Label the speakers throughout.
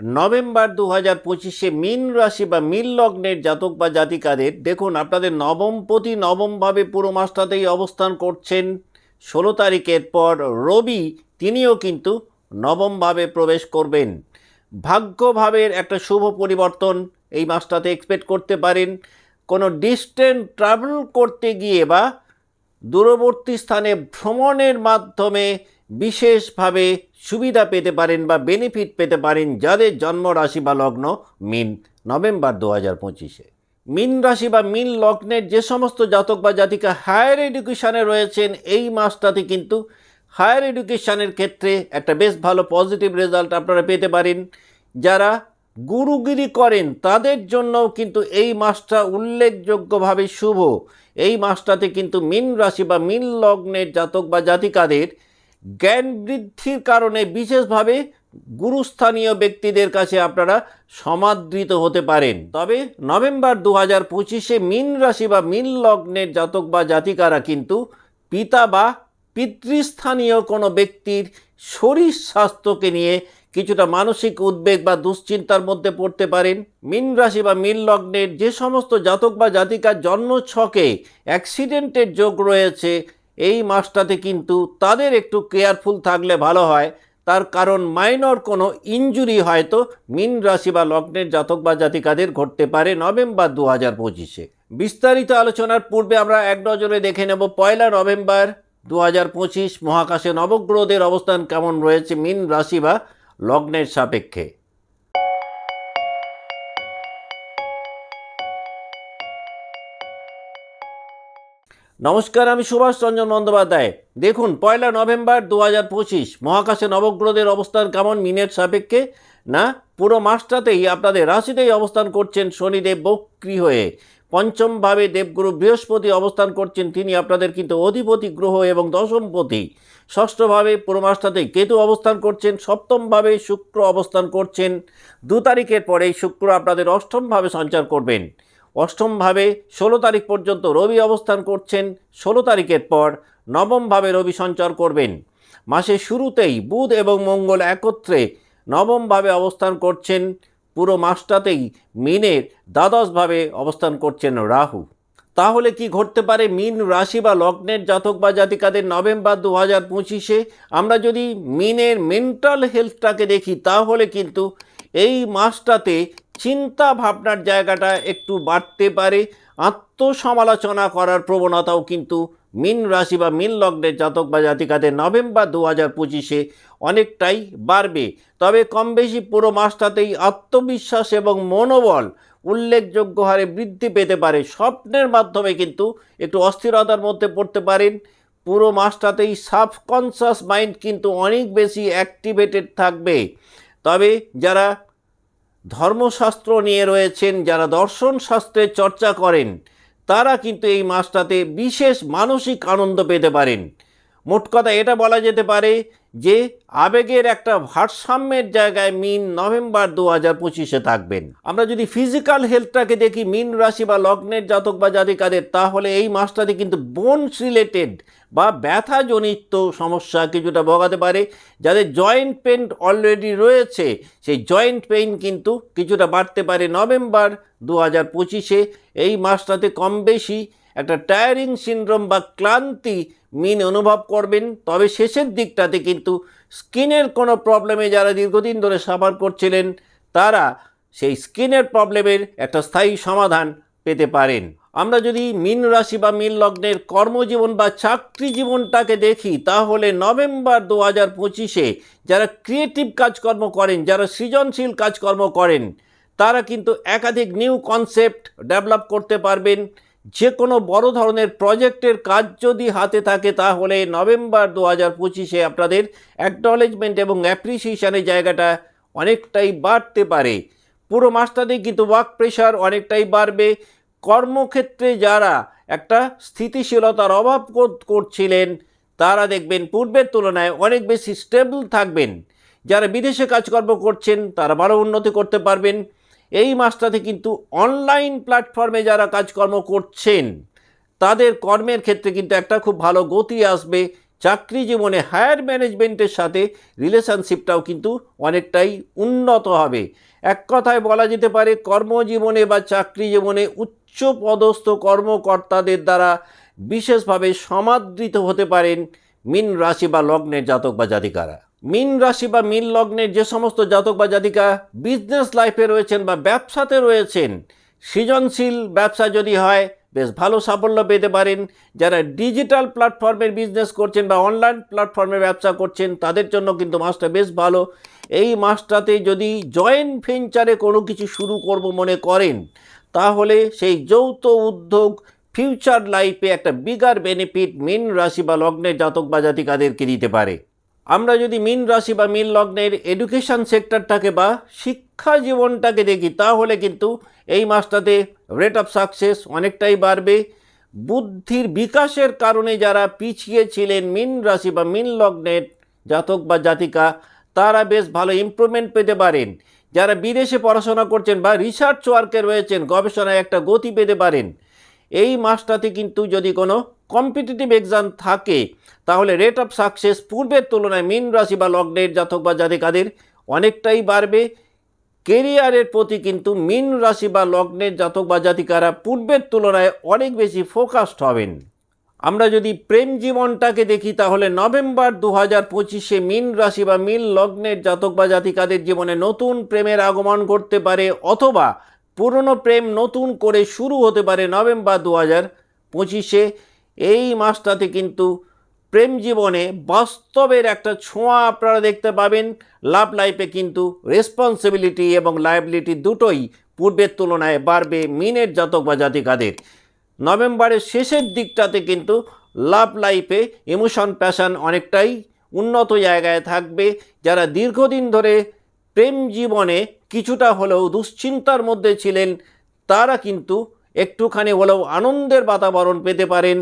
Speaker 1: November দু হাজার পঁচিশে মিন রাশি বা মিন লগ্নের জাতক বা জাতিকাদের, দেখুন আপনাদের নবমপতি নবমভাবে পুরো মাসটাতেই অবস্থান করছেন। ষোলো তারিখের পর রবি, তিনিও কিন্তু নবমভাবে প্রবেশ করবেন। ভাগ্যভাবের একটা শুভ পরিবর্তন এই মাসটাতে এক্সপেক্ট করতে পারেন। কোনো ডিস্টেন্ট ট্রাভেল করতে গিয়ে বা দূরবর্তী স্থানে ভ্রমণের মাধ্যমে বিশেষভাবে সুবিধা পেতে পারেন বা বেনিফিট পেতে পারেন যাদের জন্ম রাশি বা লগ্ন মিন, নভেম্বর দু হাজার পঁচিশে। মিন রাশি বা মিন লগ্নের যে সমস্ত জাতক বা জাতিকা হায়ার এডুকেশানে রয়েছেন, এই মাসটাতে কিন্তু হায়ার এডুকেশানের ক্ষেত্রে একটা বেশ ভালো পজিটিভ রেজাল্ট আপনারা পেতে পারেন। যারা গুরুগিরি করেন, তাদের জন্যও কিন্তু এই মাসটা উল্লেখযোগ্যভাবে শুভ। এই মাসটাতে কিন্তু মিন রাশি বা মিন লগ্নের জাতক বা জাতিকাদের জ্ঞান বৃদ্ধির কারণে বিশেষভাবে গুরুস্থানীয় ব্যক্তিদের কাছে আপনারা সমাদৃত হতে পারেন। তবে নভেম্বর দু হাজার পঁচিশে মিন রাশি বা মিন লগ্নের জাতক বা জাতিকারা কিন্তু পিতা বা পিতৃস্থানীয় কোনো ব্যক্তির শরীর স্বাস্থ্যকে নিয়ে কিছুটা মানসিক উদ্বেগ বা দুশ্চিন্তার মধ্যে পড়তে পারেন। মিন রাশি বা মিন লগ্নের যে সমস্ত জাতক বা জাতিকার জন্ম ছকে অ্যাক্সিডেন্টের যোগ রয়েছে এই মাসটাতে কিন্তু তাদের একটু কেয়ারফুল থাকলে ভালো হয়। তার কারণ মাইনর কোনো ইঞ্জুরি হয়তো মিন রাশি বা লগ্নের জাতক বা জাতিকাদের ঘটতে পারে নভেম্বর দু হাজার পঁচিশে। বিস্তারিত আলোচনার পূর্বে আমরা এক নজরে দেখে নেব পয়লা নভেম্বর দু হাজার পঁচিশ মহাকাশে নবগ্রহদের অবস্থান কেমন রয়েছে মিন রাশি বা লগ্নের সাপেক্ষে। নমস্কার, আমি সুভাষ চন্দ্র বন্দ্যোপাধ্যায়। দেখুন, পয়লা নভেম্বর দু হাজার পঁচিশ, মহাকাশে নবগ্রহদের অবস্থান কেমন মিনের সাপেক্ষে? না, পুরো মাসটাতেই আপনাদের রাশিতেই অবস্থান করছেন শনিদেব বক্রি হয়ে। পঞ্চমভাবে দেবগুরু বৃহস্পতি অবস্থান করছেন তিনি আপনাদের কিন্তু অধিপতি গ্রহ এবং দশমপতি ষষ্ঠভাবে পুরো মাসটাতেই কেতু অবস্থান করছেন সপ্তমভাবে শুক্র অবস্থান করছেন। দু তারিখের পরেই শুক্র আপনাদের অষ্টমভাবে সঞ্চার করবেন। অষ্টমভাবে ষোলো তারিখ পর্যন্ত রবি অবস্থান করছেন, ষোলো তারিখের পর নবমভাবে রবি সঞ্চার করবেন। মাসের শুরুতেই বুধ এবং মঙ্গল একত্রে নবমভাবে অবস্থান করছেন, পুরো মাসটাতেই মিনের দ্বাদশভাবে অবস্থান করছেন রাহু। তাহলে কি ঘটতে পারে? মিন রাশি বা লগ্নের জাতক বা জাতিকাদের নভেম্বর দু হাজার পঁচিশে আমরা যদি মিনের মেন্টাল হেলথটাকে দেখি, তাহলে কিন্তু এই মাসটাতে চিন্তা ভাবনার জায়গাটা একটু বাড়তে পারে। আত্মসমালোচনা করার প্রবণতাও কিন্তু মিন রাশি বা মিন লগ্নের জাতক বা জাতিকাদের নভেম্বর দু হাজার পঁচিশে অনেকটাই বাড়বে। তবে কম বেশি পুরো মাসটাতেই আত্মবিশ্বাস এবং মনোবল উল্লেখযোগ্য হারে বৃদ্ধি পেতে পারে। স্বপ্নের মাধ্যমে কিন্তু একটু অস্থিরতার মধ্যে পড়তে পারেন। পুরো মাসটাতেই সাবকনশাস মাইন্ড কিন্তু অনেক বেশি অ্যাক্টিভেটেড থাকবে। তবে যারা ধর্মশাস্ত্র নিয়ে রয়েছেন যারা দর্শন শাস্ত্রের চর্চা করেন, তারা কিন্তু এই মাসটাতে বিশেষ মানসিক আনন্দ পেতে পারেন। মোট কথা এটা বলা যেতে পারে যে আবেগের একটা ভারসাম্যের জায়গায় মিন নভেম্বর দু হাজার পঁচিশে থাকবেন। আমরা যদি ফিজিক্যাল হেলথটাকে দেখি, মিন রাশি বা লগ্নের জাতক বা জাতিকাদের, তাহলে এই মাসটাতে কিন্তু বোনস রিলেটেড বা ব্যথাজনিত সমস্যা কিছুটা বগাতে পারে। যাদের জয়েন্ট পেন অলরেডি রয়েছে, সেই জয়েন্ট পেইন কিন্তু কিছুটা বাড়তে পারে নভেম্বর দু হাজার পঁচিশে। এই মাসটাতে কম বেশি একটা টায়ারিং সিন্ড্রোম বা ক্লান্তি মিন অনুভব করবেন, তবে শেষের দিকটাতে কিন্তু স্কিনের কোনো প্রবলেমে যারা দীর্ঘদিন ধরে সাফার করছিলেন, তারা সেই স্কিনের প্রবলেমের একটা স্থায়ী সমাধান পেতে পারেন। আমরা যদি মিন রাশি বা মিন লগ্নের কর্মজীবন বা চাকরি জীবনটাকে দেখি, তাহলে নভেম্বর দু হাজার পঁচিশে যারা ক্রিয়েটিভ কাজকর্ম করেন, যারা সৃজনশীল কাজকর্ম করেন, তারা কিন্তু একাধিক নিউ কনসেপ্ট ডেভেলপ করতে পারবেন। যে কোনো বড় ধরনের প্রজেক্টের কাজ যদি হাতে থাকে, তাহলে নভেম্বর দু হাজার পঁচিশে আপনাদের অ্যাকনলেজমেন্ট এবং অ্যাপ্রিসিয়েশনের জায়গাটা অনেকটাই বাড়তে পারে। পুরো মাসটাতেই কিন্তু ওয়ার্ক প্রেশার অনেকটাই বাড়বে। কর্মক্ষেত্রে যারা একটা স্থিতিশীলতার অভাব করছিলেন, তারা দেখবেন পূর্বের তুলনায় অনেক বেশি স্টেবল থাকবেন। যারা বিদেশে কাজকর্ম করছেন, তারা ভালো উন্নতি করতে পারবেন। এই মাসটাতে কিন্তু অনলাইন প্ল্যাটফর্মে যারা কাজকর্ম করছেন, তাদের কর্মের ক্ষেত্রে কিন্তু একটা খুব ভালো গতি আসবে। চাকরি জীবনে হায়ার ম্যানেজমেন্টের সাথে রিলেশনশিপটাও কিন্তু অনেকটাই উন্নত হবে। এক কথায় বলা যেতে পারে, কর্মজীবনে বা চাকরি জীবনে উচ্চ পদস্থ কর্মকর্তাদের দ্বারা বিশেষভাবে সমাদৃত হতে পারেন মিন রাশি বা লগ্নের জাতক বা জাতিকারা। মিন রাশি বা মিন লগ্নের যে সমস্ত জাতক বা জাতিকা বিজনেস লাইফে রয়েছেন বা ব্যবসাতে রয়েছেন, সৃজনশীল ব্যবসা যদি হয়, বেশ ভালো সাফল্য পেতে পারেন। যারা ডিজিটাল প্ল্যাটফর্মের বিজনেস করছেন বা অনলাইন প্ল্যাটফর্মের ব্যবসা করছেন, তাদের জন্য কিন্তু মাসটা বেশ ভালো। এই মাসটাতে যদি জয়েন্ট ভেঞ্চারে কোনো কিছু শুরু করব মনে করেন, তাহলে সেই যৌথ উদ্যোগ ফিউচার লাইফে একটা বিগার বেনিফিট মিন রাশি বা লগ্নের জাতক বা জাতিকাদেরকে দিতে পারে। আমরা যদি মিন রাশি বা মিন লগ্নের এডুকেশন সেক্টরটাকে বা শিক্ষা জীবনটাকে দেখি, তাহলে কিন্তু এই মাসটাতে রেট অফ সাকসেস অনেকটাই বাড়বে। বুদ্ধির বিকাশের কারণে যারা পিছিয়ে ছিলেন মিন রাশি বা মিন লগ্নের জাতক বা জাতিকা, তারা বেশ ভালো ইমপ্রুভমেন্ট পেতে পারেন। যারা বিদেশে পড়াশোনা করছেন বা রিসার্চ ওয়ার্কে রয়েছেন, গবেষণায় একটা গতি পেতে পারেন। এই মাসটাতে কিন্তু যদি কোনো কম্পিটিটিভ এক্সাম থাকে, তাহলে রেট অফ সাকসেস পূর্বের তুলনায় মিন রাশি বা লগ্নের জাতক বা জাতিকাদের অনেকটাই বাড়বে। কেরিয়ারের প্রতি কিন্তু মিন রাশি বা লগ্নের জাতক বা জাতিকারা পূর্বের তুলনায় অনেক বেশি ফোকাসড হবেন। আমরা যদি প্রেম জীবনটাকে দেখি, তাহলে নভেম্বর দু হাজার পঁচিশে মিন রাশি বা মিন লগ্নের জাতক বা জাতিকাদের জীবনে নতুন প্রেমের আগমন করতে পারে, অথবা পুরনো প্রেম নতুন করে শুরু হতে পারে নভেম্বর দু হাজার পঁচিশে। এই মাসটাতে কিন্তু প্রেম জীবনে বাস্তবের একটা ছোঁয়া আপনারা দেখতে পাবেন। লাভ লাইফে কিন্তু রেসপন্সিবিলিটি এবং লাইবিলিটি দুটোই পূর্বের তুলনায় বাড়বে মিনের জাতক বা জাতিকাদের। নভেম্বরের শেষের দিকটাতে কিন্তু লাভ লাইফে ইমোশন প্যাশন অনেকটাই উন্নত জায়গায় থাকবে। যারা দীর্ঘদিন ধরে প্রেম জীবনে কিছুটা হলেও দুশ্চিন্তার মধ্যে ছিলেন, তারা কিন্তু একটুখানি হলেও আনন্দের বাতাবরণ পেতে পারেন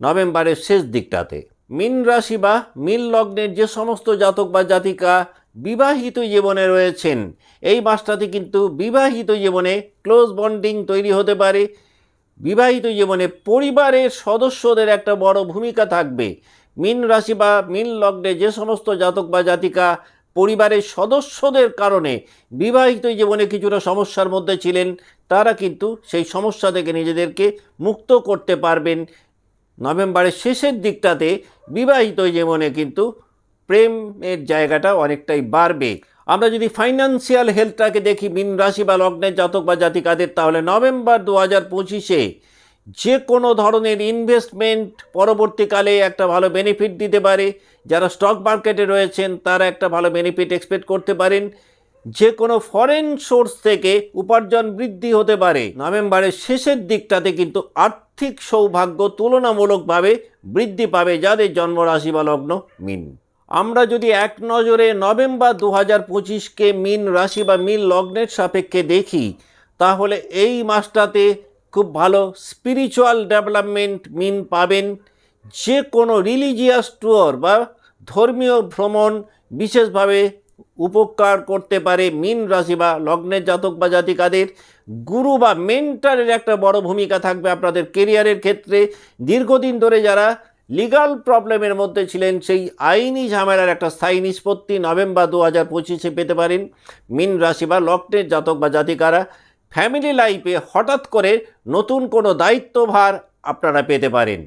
Speaker 1: নভেম্বরের শেষ দিকটাতে। মিন রাশি বা মিন লগ্নের যে সমস্ত জাতক বা জাতিকা বিবাহিত জীবনে রয়েছেন, এই মাসটাতে কিন্তু বিবাহিত জীবনে ক্লোজ বন্ডিং তৈরি হতে পারে। বিবাহিত জীবনে পরিবারের সদস্যদের একটা বড় ভূমিকা থাকবে। মিন রাশি বা মিন লগ্নে যে সমস্ত জাতক বা জাতিকা পরিবারের সদস্যদের কারণে বিবাহিত জীবনে কিছুটা সমস্যার মধ্যে ছিলেন, তারা কিন্তু সেই সমস্যা থেকে নিজেদেরকে মুক্ত করতে পারবেন। নভেম্বরের শেষের দিকটাতে বিবাহিত জীবনে কিন্তু প্রেমের জায়গাটা অনেকটাই বাড়বে। আমরা যদি ফাইন্যান্সিয়াল হেলথটাকে দেখি, মিন রাশি বা লগ্নের জাতক বা জাতিকাদের, তাহলে নভেম্বর দু হাজার পঁচিশে যে কোনো ধরনের ইনভেস্টমেন্ট পরবর্তীকালে একটা ভালো বেনিফিট দিতে পারে। যারা স্টক মার্কেটে রয়েছেন, তারা একটা ভালো বেনিফিট এক্সপেক্ট করতে পারেন। যে কোনো ফরেন সোর্স থেকে উপার্জন বৃদ্ধি হতে পারে। নভেম্বরের শেষের দিকটাতে কিন্তু আর্থিক সৌভাগ্য তুলনামূলকভাবে বৃদ্ধি পাবে, যাদের জন্মরাশি বা লগ্ন মিন। আমরা যদি এক নজরে নভেম্বর দু হাজার পঁচিশকে মিন রাশি বা মিন লগ্নের সাপেক্ষে দেখি, তাহলে এই মাসটাতে খুব ভালো স্পিরিচুয়াল ডেভেলপমেন্ট মিন পাবেন। যে কোনো রিলিজিয়াস ট্যুর বা ধর্মীয় ভ্রমণ বিশেষভাবে উপকার করতে পারে মিন রাশি বা লগ্নের জাতক বা জাতিকাদের। গুরু বা মেন্টারের একটা বড় ভূমিকা থাকবে আপনাদের কেরিয়ারের ক্ষেত্রে। দীর্ঘদিন ধরে যারা লিগাল প্রবলেমের মধ্যে ছিলেন, সেই আইনি ঝামেলার একটা স্থায়ী নিষ্পত্তি নভেম্বর দু হাজার পঁচিশে পেতে পারেন। মিন রাশি বা লগ্নের জাতক বা জাতিকারা ফ্যামিলি লাইফে হঠাৎ করে নতুন কোনো দায়িত্বভার আপনারা পেতে পারেন।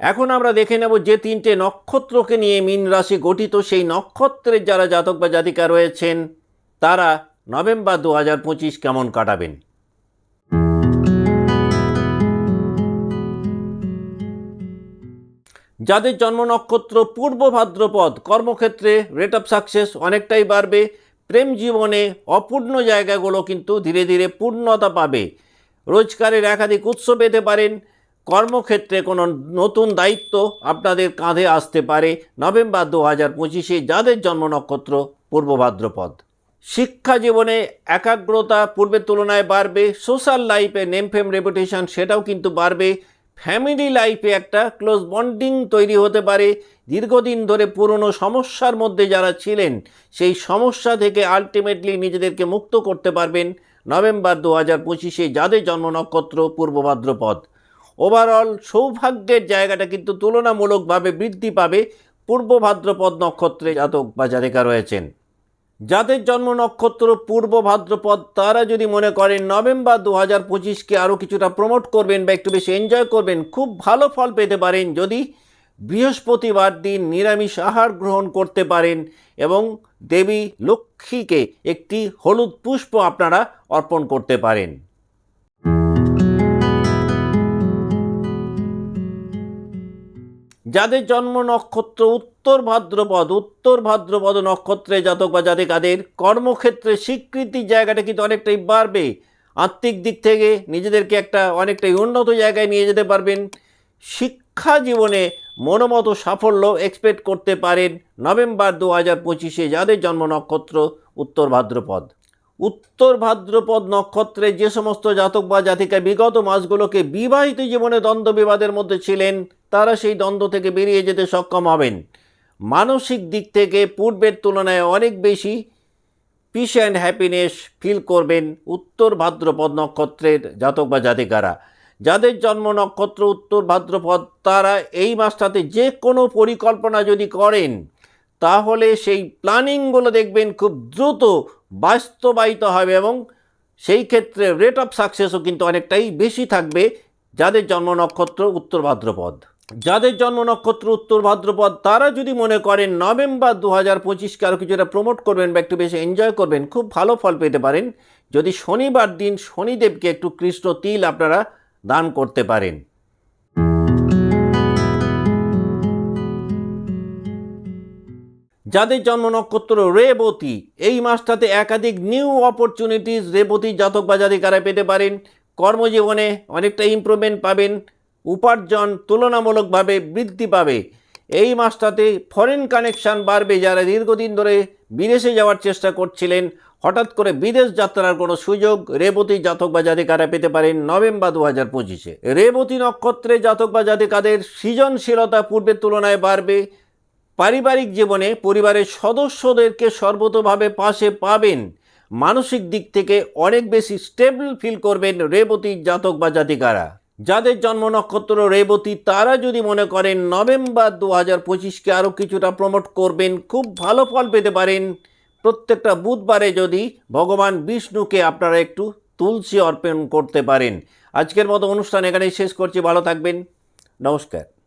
Speaker 1: এখন আমরা দেখে নেব যে তিনটে নক্ষত্রকে নিয়ে মীন রাশি গঠিত সেই নক্ষত্রের যারা জাতক বা জাতিকা রয়েছেন, তারা নভেম্বর দু হাজার পঁচিশ কেমন কাটাবেন? যাদের জন্ম নক্ষত্র পূর্ব ভাদ্রপদ, কর্মক্ষেত্রে রেট অফ সাকসেস অনেকটাই বাড়বে। প্রেম জীবনে অপূর্ণ জায়গাগুলো কিন্তু ধীরে ধীরে পূর্ণতা পাবে। রোজগারের একাধিক উৎস পেতে পারেন। কর্মক্ষেত্রে কোনো নতুন দায়িত্ব আপনাদের কাঁধে আসতে পারে নভেম্বর দু হাজার পঁচিশে, যাদের জন্ম নক্ষত্র পূর্ব ভাদ্রপদ। শিক্ষা জীবনে একাগ্রতা পূর্বের তুলনায় বাড়বে। সোশ্যাল লাইফে নেমফেম রেপুটেশন সেটাও কিন্তু বাড়বে। ফ্যামিলি লাইফে একটা ক্লোজ বন্ডিং তৈরি হতে পারে। দীর্ঘদিন ধরে পুরনো সমস্যার মধ্যে যারা ছিলেন, সেই সমস্যা থেকে আলটিমেটলি নিজেদেরকে মুক্ত করতে পারবেন নভেম্বর দু হাজার পঁচিশে যাদের জন্ম নক্ষত্র, পূর্ব ভাদ্রপদ। ওভারঅল সৌভাগ্যের জায়গাটা কিন্তু তুলনামূলকভাবে বৃদ্ধি পাবে পূর্ব ভাদ্রপদ নক্ষত্রে জাতক বা জাতিকা রয়েছেন। যাদের জন্ম নক্ষত্র পূর্ব ভাদ্রপদ, তারা যদি মনে করেন নভেম্বর দু হাজার পঁচিশকে আরও কিছুটা প্রমোট করবেন বা একটু বেশি এনজয় করবেন, খুব ভালো ফল পেতে পারেন যদি বৃহস্পতিবার দিন নিরামিষ আহার গ্রহণ করতে পারেন এবং দেবী লক্ষ্মীকে একটি হলুদ পুষ্প আপনারা অর্পণ করতে পারেন। যাদের জন্ম নক্ষত্র উত্তর ভাদ্রপদ উত্তর ভাদ্রপদ নক্ষত্রে জাতক বা জাতিকাদের কর্মক্ষেত্রে স্বীকৃতির জায়গাটা কিন্তু অনেকটাই বাড়বে। আত্মিক দিক থেকে নিজেদেরকে একটা অনেকটাই উন্নত জায়গায় নিয়ে যেতে পারবেন। শিক্ষা জীবনে মনোমতো সাফল্য এক্সপেক্ট করতে পারেন নভেম্বর দু হাজার পঁচিশে যাদের জন্ম নক্ষত্র উত্তর ভাদ্রপদ। উত্তর ভাদ্রপদ নক্ষত্রে যে সমস্ত জাতক বা জাতিকা বিগত মাসগুলোকে বিবাহিত জীবনে দ্বন্দ্ব বিবাদের মধ্যে ছিলেন, তারা সেই দ্বন্দ্ব থেকে বেরিয়ে যেতে সক্ষম হবেন। মানসিক দিক থেকে পূর্বের তুলনায় অনেক বেশি পিস অ্যান্ড হ্যাপিনেস ফিল করবেন উত্তর ভাদ্রপদ নক্ষত্রের জাতক বা জাতিকারা। যাদের জন্ম নক্ষত্র উত্তর ভাদ্রপদ, তারা এই মাসটাতে যে কোনো পরিকল্পনা যদি করেন, তাহলে সেই প্ল্যানিংগুলো দেখবেন খুব দ্রুত বাস্তবায়িত হবে এবং সেই ক্ষেত্রে রেট অফ সাকসেসও কিন্তু অনেকটাই বেশি থাকবে যাদের জন্ম নক্ষত্র উত্তর ভাদ্রপদ। যাদের জন্ম নক্ষত্র উত্তর ভাদ্রপদ, তারা যদি মনে করেন নভেম্বর দু হাজার পঁচিশকে আরও কিছুটা প্রমোট করবেন বা একটু বেশি এনজয় করবেন, খুব ভালো ফল পেতে পারেন। যদি শনিবার দিন শনিদেবকে একটু কৃষ্ণ তিল আপনারা দান করতে পারেন। যাদের জন্ম নক্ষত্র রেবতী, এই মাসটাতে একাধিক নিউ অপরচুনিটিস রেবতী জাতক বা জাতিকারা পেতে পারেন। কর্মজীবনে অনেকটা ইমপ্রুভমেন্ট পাবেন, উপার্জন তুলনামূলকভাবে বৃদ্ধি পাবে। এই মাসটাতে ফরেন কানেকশন বাড়বে যারা দীর্ঘদিন ধরে বিদেশে যাওয়ার চেষ্টা করছিলেন। হঠাৎ করে বিদেশ যাত্রার কোনো সুযোগ রেবতী জাতক বা জাতিকারা পেতে পারেন নভেম্বর দু হাজার পঁচিশে। রেবতী নক্ষত্রে জাতক বা জাতিকাদের সৃজনশীলতা পূর্বের তুলনায় বাড়বে। পারিবারিক জীবনে পরিবারের সদস্যদেরকে সর্বতভাবে পাশে পাবেন। মানসিক দিক থেকে অনেক বেশি স্টেবল ফিল করবেন রেবতী জাতক বা জাতিকারা। যাদের জন্ম নক্ষত্র রেবতী, তারা যদি মনে করেন নভেম্বর দু হাজার পঁচিশকে আরও কিছুটা প্রমোট করবেন, খুব ভালো ফল পেতে পারেন। প্রত্যেকটা বুধবারে যদি ভগবান বিষ্ণুকে আপনারা একটু তুলসী অর্পণ করতে পারেন। আজকের মতো অনুষ্ঠান এখানেই শেষ করছি। ভালো থাকবেন। নমস্কার।